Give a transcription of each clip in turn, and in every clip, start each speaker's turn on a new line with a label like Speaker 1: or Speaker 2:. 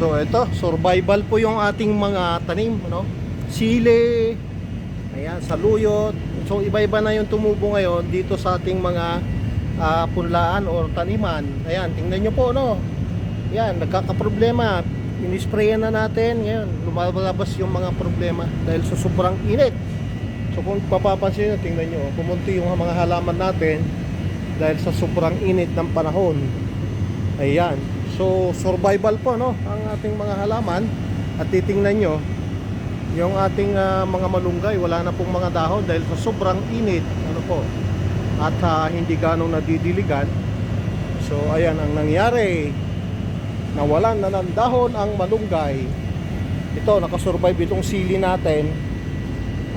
Speaker 1: So ito, survival po yung ating mga tanim, ano? Sili, ayan, saluyot. So iba-iba na yung tumubo ngayon dito sa ating mga ah, punlaan or taniman. Ayan, tingnan nyo po, no? Yan, nagkakaproblema. Inisprayan na natin. Ngayon, lumalabas yung mga problema dahil sa sobrang init. So kung papapansin nyo, tingnan nyo, pumunti yung mga halaman natin dahil sa sobrang init ng panahon. Ayan. So survival po no ang ating mga halaman at titingnan nyo yung ating ah, mga malunggay wala na pong mga dahon dahil sa sobrang init ano po at ah, hindi ganong nadidiligan. So ayan ang nangyari. Nawalan na ng dahon ang malunggay. Ito nakasurvive itong sili natin.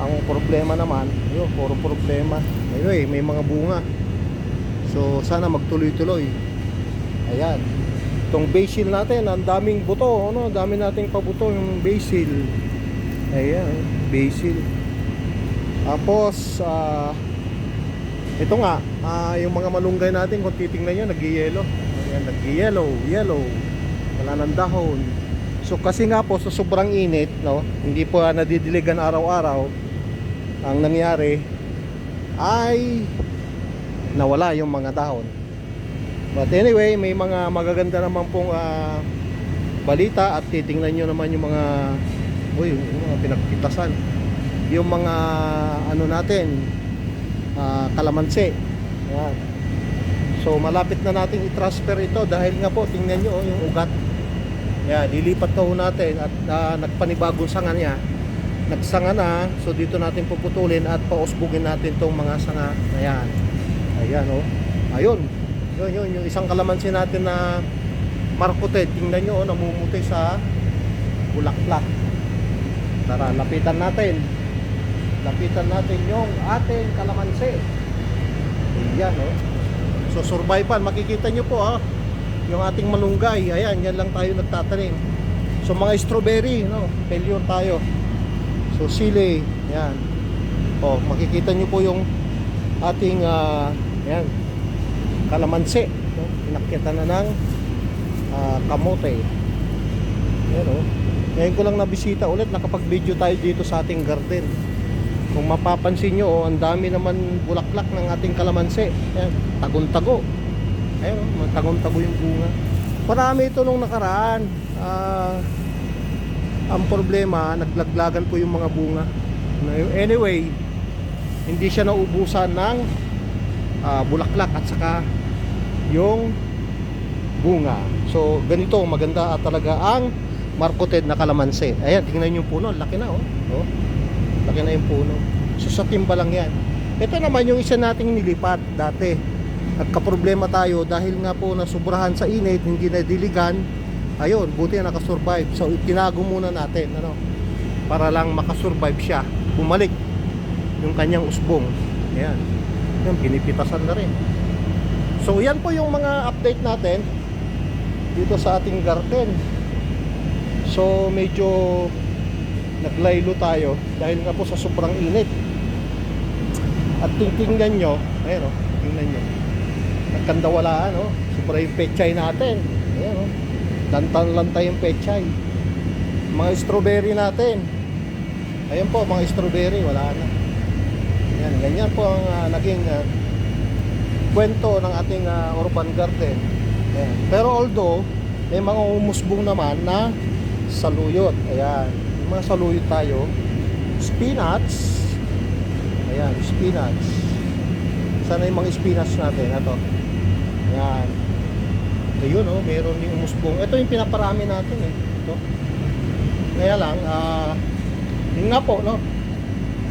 Speaker 1: Ang problema naman, yun, puro problema. Anyway, may mga bunga. So sana magtuloy-tuloy. Ayan. Itong basil natin, ang daming buto, ano? Dami nating pabuto yung basil. Ayan, basil. Tapos ah ito nga, ah, yung mga malunggay natin kung titingnan nyo, nag-yellow. Ayan, nag-yellow, yellow. Wala ng dahon. So kasi nga po sa sobrang init, no, hindi po nadidiligan araw-araw. Ang nangyari ay nawala yung mga dahon. But anyway, may mga magaganda naman pong ah, balita at titingnan nyo naman yung mga uy, yung mga pinagpitasan. Yung mga ano natin, ah, kalamansi. Ayan. So malapit na nating i-transfer ito dahil nga po tingnan nyo oh, yung ugat. Yan, lilipat na natin at ah, nagpanibagong sanga niya. Nagsanga na, so dito natin puputulin at pausbugin natin tong mga sanga. Ayan. Ayan oh. Ayun. Yun, yun, yung isang kalamansi natin na markuted. Tingnan nyo, oh, namumuti sa bulaklak. Tara, lapitan natin. Lapitan natin yung ating kalamansi. Ayan, oh. So, survival. Makikita nyo po, ah. Yung ating malunggay. Ayan, yan lang tayo nagtatanim. So, mga strawberry, no? Failure tayo. So, sili. Ayan. Oh, makikita nyo po yung ating, ah, ayan, kalamansi. No? Pinakita na ng ah, kamote. Ayan, oh. Ngayon ko lang nabisita ulit, nakapag-video tayo dito sa ating garden. Kung mapapansin nyo, oh, ang dami naman bulaklak ng ating kalamansi. Ayan, tagong-tago. Ayan, oh, tagong-tago yung bunga. Marami ito nung nakaraan. Ah, ang problema, naglaglagan po yung mga bunga. Anyway, hindi siya naubusan ng ah, bulaklak at saka yung bunga. So, ganito, maganda at talaga ang marketed na kalamansi. Ayan, tingnan yung puno, laki na oh. oh. Laki na yung puno. So, sa timba lang yan. Ito naman yung isa nating nilipat dati. Nagka-problema tayo dahil nga po nasubrahan sa init, hindi na diligan. Ayun, buti na nakasurvive. So, itinago muna natin, ano, para lang makasurvive siya. Bumalik yung kanyang usbong. Ayan. Yan, pinipitasan na rin. So, yan po yung mga update natin dito sa ating garden. So, medyo naglaylo tayo dahil nga po sa sobrang init. At tingtingnan nyo, ayan o, tingnan nyo. Nagkandawalaan o, sobra yung pechay natin. Ayan o, lantan-lantay yung pechay. Mga strawberry natin. Ayan po, mga strawberry, wala na. Ayan, ganyan po ang ah, naging ah, kwento ng ating ah, urban garden. Ayan. Pero although, may mga umusbong naman na saluyot. Ayan. Yung mga saluyot tayo. Spinach. Ayan, spinach. Sana yung mga spinach natin. Ito. Ayan. Ito yun, oh. Meron yung umusbong. Ito yung pinaparami natin, eh. Ito. Kaya lang, ah, yun nga po, no?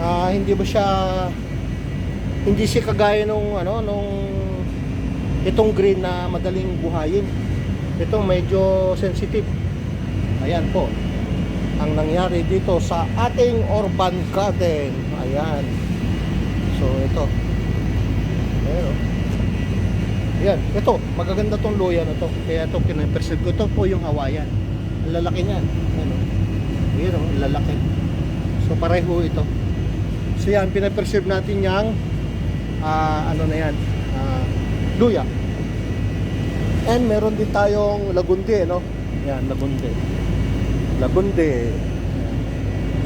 Speaker 1: Ah, hindi ba siya hindi siya kagaya nung ano nung itong green na madaling buhayin. Ito medyo sensitive. Ayan po. Ang nangyari dito sa ating urban garden. Ayan. So ito. Ayan oh. Ayan. Ito. Magaganda tong luya na to. Kaya ito pinaperceive ko. Ito po yung Hawaiian. Ang lalaki niyan. Ayan oh. Oh. Ang lalaki. So pareho ito. So yan. Pinaperceive natin yung ah, ano na yan. ah, luya. And meron din tayong lagundi, no? Yan, Lagunde. Lagunde.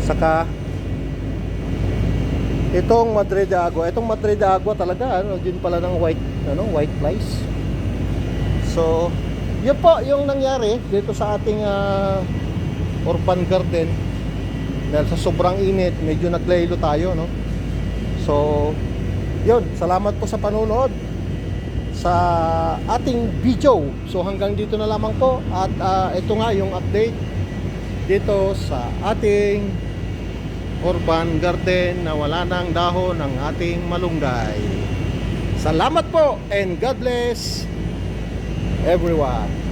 Speaker 1: Saka itong Madre de Agua. Itong Madre de Agua talaga ano, din pala ng white ano, white flies. So, yun po yung nangyari dito sa ating ah, urban garden. Dahil sa sobrang init, medyo naglaylo tayo, no? So, yun, salamat po sa panonood sa ating video. So hanggang dito na lamang po at ah, ito nga yung update dito sa ating urban garden na wala nang dahon ng ating malunggay. Salamat po and God bless everyone.